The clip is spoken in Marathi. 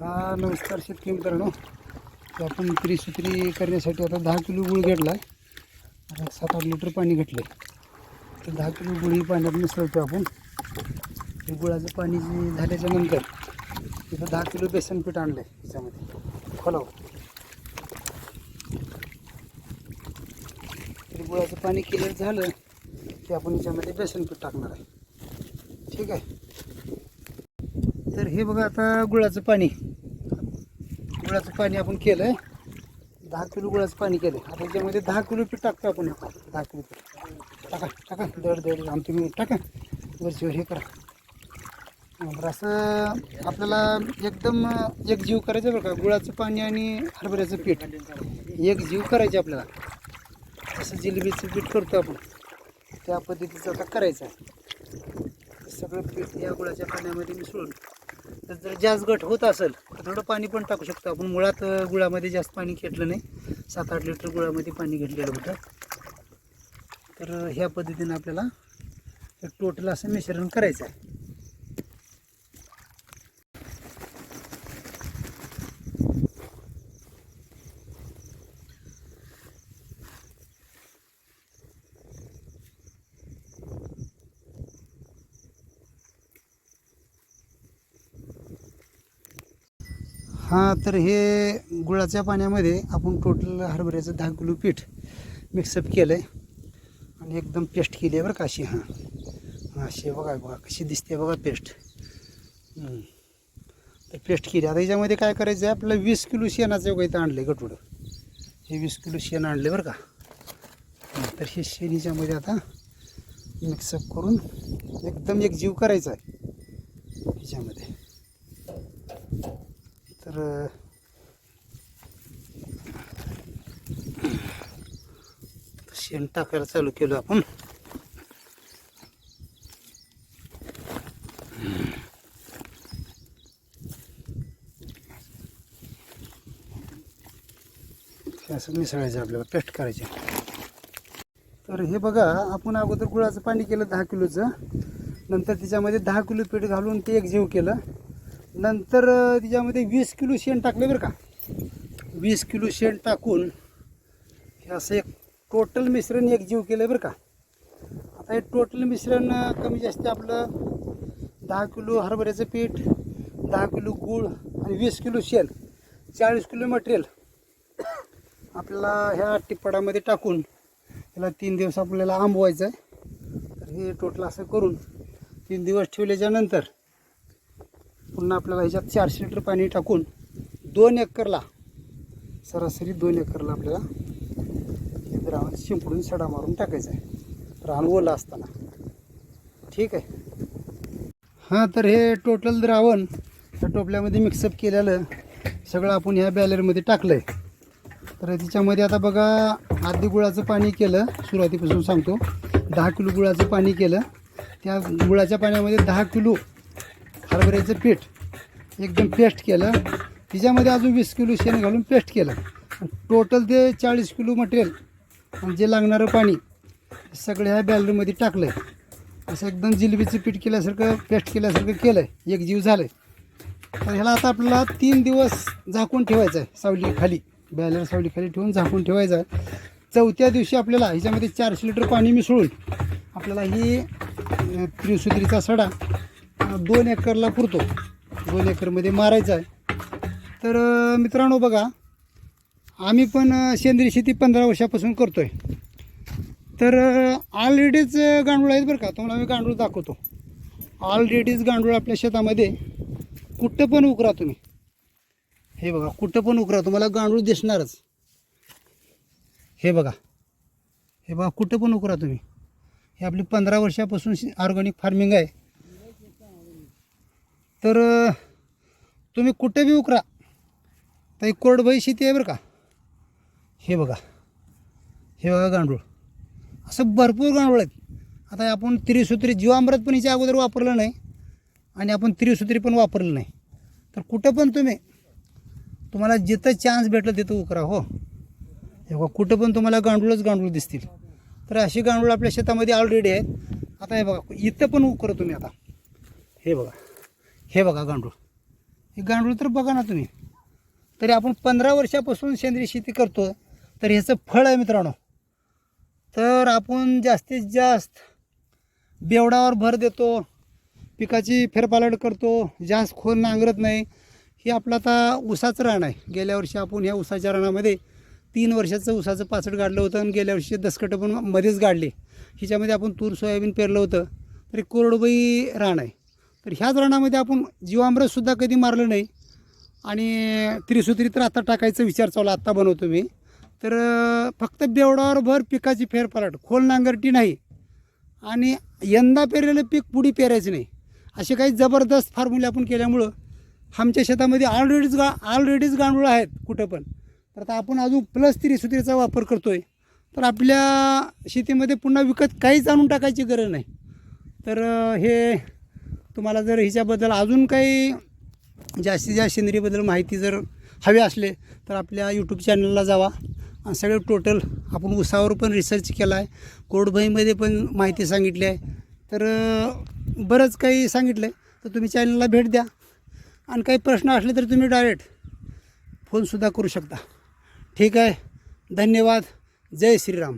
हा नमस्कार शेतकरी मित्रांनो. आपण त्रिसूत्री करण्यासाठी आता दहा किलो गुळ घेतला आहे आता सात आठ लिटर पाणी घेतलं आहे तर दहा किलो गुळ ही पाण्यात मिसळतो आपण. ते गुळाचं पाणी जे झाल्याच्यानंतर तिथं दहा किलो बेसन पीठ आणलं आहे त्याच्यामध्ये खोलाव तर गुळाचं पाणी केलं झालं की आपण याच्यामध्ये बेसन पीठ टाकणार आहे. ठीक आहे. तर हे बघा आता गुळाचं पाणी. गुळाचं पाणी आपण केलं आहे दहा किलो गुळाचं पाणी केलं आता त्याच्यामध्ये दहा किलो पीठ टाकतो आपण दहा किलो पीठ. टाका टाका. दड दड आम तुम्ही टाका. वरचीवर हे करा. बरं असं आपल्याला एकदम एक जीव करायचं बरं का? गुळाचं पाणी आणि हरभऱ्याचं पीठ. एक जीव करायचे आपल्याला. जसं जिलेबीचं पीठ करतो आपण. त्या पद्धतीचं आता करायचं आहे. सगळं पीठ या गुळाच्या पाण्यामध्ये मिसळून. तर जर जास्त गट होत असेल थोडं पाणी पण टाकू शकतो. आपण मुळात गुळामध्ये जास्त पाणी घेतलं नाही. सात आठ लिटर गुळामध्ये पाणी घेतलेलं होतं. तर ह्या पद्धतीनं आपल्याला एक टोटल असं मिश्रण करायचं आहे. हां तर हे गुळाच्या पाण्यामध्ये आपण टोटल हरभऱ्याचं दहा किलो पीठ मिक्सअप केलं आहे आणि एकदम पेस्ट केली आहे बरं का अशी हां. हां अशी बघा बघा कशी दिसते बघा पेस्ट तर पेस्ट केली. आता याच्यामध्ये काय करायचं आहे आपलं वीस किलो शेणाचं वगैरे आणलं आहे गटुडं हे वीस किलो शेण आणले बरं का. तर हे शेण याच्यामध्ये आता मिक्सअप करून एकदम एक जीव करायचा आहे ह्याच्यामध्ये तर शेण टाकायला चालू केलं आपण. असं मिसळायचं आपल्याला पेस्ट करायचे. तर हे बघा आपण अगोदर गुळाचं पाणी केलं दहा किलोचं. नंतर त्याच्यामध्ये दहा किलो पीठ घालून ते एक जीव केलं. नंतर त्याच्यामध्ये वीस किलो शेण टाकलं बरं का. वीस किलो शेण टाकून हे असं एक टोटल मिश्रण एक जीव केलं बरं का. आता हे टोटल मिश्रण कमी जास्त आपलं दहा किलो हरभऱ्याचं पीठ दहा किलो गूळ आणि वीस किलो शेण चाळीस किलो मटेरियल आपल्याला ह्या टिप्पडामध्ये टाकून त्याला तीन दिवस आपल्याला आंबवायचं आहे तर हे टोटल असं करून तीन दिवस ठेवल्याच्यानंतर पुन्हा आपल्याला ह्याच्यात चारशे लिटर पाणी टाकून दोन एकरला सरासरी दोन एकरला आपल्याला हे द्रावण शिंपडून सडा मारून टाकायचं आहे. रान ओलं असताना. ठीक आहे. हां तर हे टोटल द्रावण त्या टोपल्यामध्ये मिक्सअप केलेलं सगळं आपण ह्या बॅलरमध्ये टाकलं आहे तर त्याच्यामध्ये आता बघा आधी गुळाचं पाणी केलं सुरुवातीपासून सांगतो. दहा किलो गुळाचं पाणी केलं. त्या गुळाच्या पाण्यामध्ये दहा किलो हरभऱ्याचं पीठ. एकदम पेस्ट केलं. तिच्यामध्ये अजून वीस किलो शेण घालून पेस्ट केलं. टोटल ते चाळीस किलो मटेरियल आणि जे लागणारं पाणी सगळं ह्या बॅलरमध्ये टाकलं आहे असं एकदम जिलेबीचं पीठ केल्यासारखं पेस्ट केल्यासारखं केलं आहे एक जीव झालं आहे तर ह्याला आता आपल्याला तीन दिवस झाकून ठेवायचं आहे सावली खाली. बॅलर सावली खाली ठेवून झाकून ठेवायचं आहे. चौथ्या दिवशी आपल्याला ह्याच्यामध्ये चारशे लिटर पाणी मिसळून आपल्याला ही त्रिसुत्रीचा सडा दोन एकरला पुरतो. दोन एकरमध्ये मारायचा आहे. तर मित्रांनो बघा आम्ही पण सेंद्रिय शेती पंधरा वर्षापासून करतो आहे तर ऑलरेडीच गांडूळ आहेत बरं का. तुम्हाला मी गांडूळ दाखवतो. ऑलरेडीच गांडूळ आपल्या शेतामध्ये कुठं पण उकरा तुम्ही. हे बघा कुठं पण उकरा. तुम्हाला गांडूळ दिसणारच. हे बघा. हे बघा कुठं पण उकरा तुम्ही. हे आपली पंधरा वर्षापासून ऑर्गॅनिक फार्मिंग आहे. तर तुम्ही कुठे बी उकरा. तर एक कोरडबाई शेती आहे बरं का? हे बघा. हे बघा गांडूळ. असं भरपूर गांडूळ आहेत. आता आपण त्रिसूत्री जीवामृत पण हिच्या अगोदर वापरलं नाही आणि आपण त्रिसूत्री पण वापरलं नाही. तर कुठं पण तुम्ही तुम्हाला जिथं चान्स भेटलं तिथं उकरा हो. हे बघा कुठं पण तुम्हाला गांडूळच गांडूळ दिसतील. तर अशी गांडूळ आपल्या शेतामध्ये ऑलरेडी आहेत. आता हे बघा इथं पण उकरा तुम्ही आता. हे बघा. हे बघा गांडूळ. हे गांडूळ तर बघा ना तुम्ही. तरी आपण पंधरा वर्षापासून सेंद्रिय शेती करतो तर ह्याचं फळ आहे मित्रांनो. तर आपण जास्तीत जास्त बेवडावर भर देतो पिकाची फेरपालट करतो जास्त खोल नांगरत नाही. हे आपलं आता ऊसाचं रान आहे. गेल्या वर्षी आपण ह्या ऊसाच्या रानामध्ये तीन वर्षाचं ऊसाचं पाचट गाडलं होतं आणि गेल्या वर्षी दसकटं पण मध्येच गाडले. ह्याच्यामध्ये आपण तूर सोयाबीन पेरलं होतं. तर एक कोरडबाई रान आहे. तर ह्याच रानामध्ये आपण जीवामृतसुद्धा कधी मारलं नाही. आणि त्रिसूत्री तर आत्ता टाकायचा विचार चालू आत्ता बनवतो मी. तर फक्त बेवडावर भर पिकाची फेरफालट खोल नांगरटी नाही. आणि यंदा पेरलेलं पीक पुढे पेरायचं नाही. असे काही जबरदस्त फॉर्म्युले आपण केल्यामुळं आमच्या शेतामध्ये ऑलरेडीच गा ऑलरेडीच गांडूळ आहेत कुठं पण. तर आता आपण अजून प्लस त्रिसूत्रीचा वापर करतो आहे तर आपल्या शेतीमध्ये पुन्हा विकत काहीच आणून टाकायची गरज नाही. तर हे तुम्हाला जर हिच्याबद्दल अजून काही जास्तीत जास्त सेंद्रियबद्दल माहिती जर हवी असले तर आपल्या यूट्यूब चॅनलला जावा. आणि सगळे टोटल आपण उसावर पण रिसर्च केला आहे कोडभईमध्ये पण माहिती सांगितली आहे. तर बरंच काही सांगितलं आहे तर तुम्ही चॅनलला भेट द्या. आणि काही प्रश्न असले तर तुम्ही डायरेक्ट फोनसुद्धा करू शकता. ठीक आहे. धन्यवाद. जय श्रीराम.